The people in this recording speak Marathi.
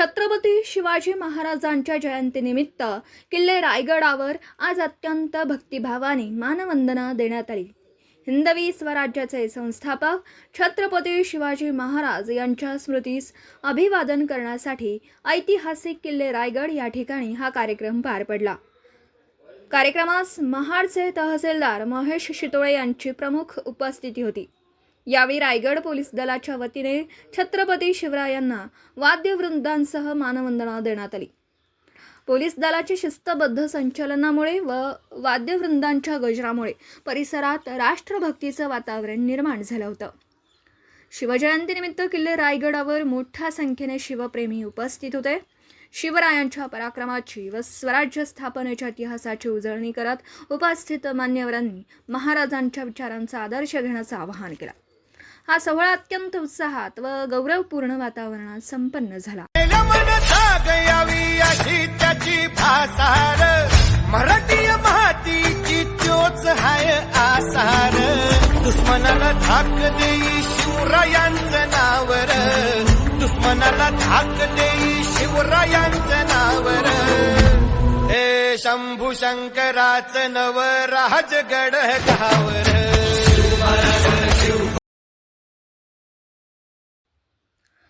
छत्रपती शिवाजी महाराजांच्या जयंतीनिमित्त किल्ले रायगडावर आज अत्यंत भक्तिभावाने मानवंदना देण्यात आली. हिंदवी स्वराज्याचे संस्थापक छत्रपती शिवाजी महाराज यांच्या स्मृतीस अभिवादन करण्यासाठी ऐतिहासिक किल्ले रायगड या ठिकाणी हा कार्यक्रम पार पडला. कार्यक्रमास महाडचे तहसीलदार महेश शितोळे यांची प्रमुख उपस्थिती होती. यावेळी रायगड पोलीस दलाच्या वतीने छत्रपती शिवरायांना वाद्यवृंदांसह मानवंदना देण्यात आली. पोलीस दलाची शिस्तबद्ध संचलनामुळे व वाद्यवृंदांच्या गजरामुळे परिसरात राष्ट्रभक्तीचं वातावरण निर्माण झालं होतं. शिवजयंतीनिमित्त किल्ले रायगडावर मोठ्या संख्येने शिवप्रेमी उपस्थित होते. शिवरायांच्या पराक्रमाची व स्वराज्य स्थापनेच्या इतिहासाची उजळणी करत उपस्थित मान्यवरांनी महाराजांच्या विचारांचा आदर्श घेण्याचं आवाहन केलं. हा सोहळा अत्यंत उत्साहात व गौरवपूर्ण वातावरणात संपन्न झाला. यावी त्याची मराठी मातीची चोच हाय आसार दुश्मनाला धाक देई शिवरायांचं नावर दुश्मनाला धाक देई शिवरायांचं नावर हे शंभू शंकराचं नव राजगड गावर.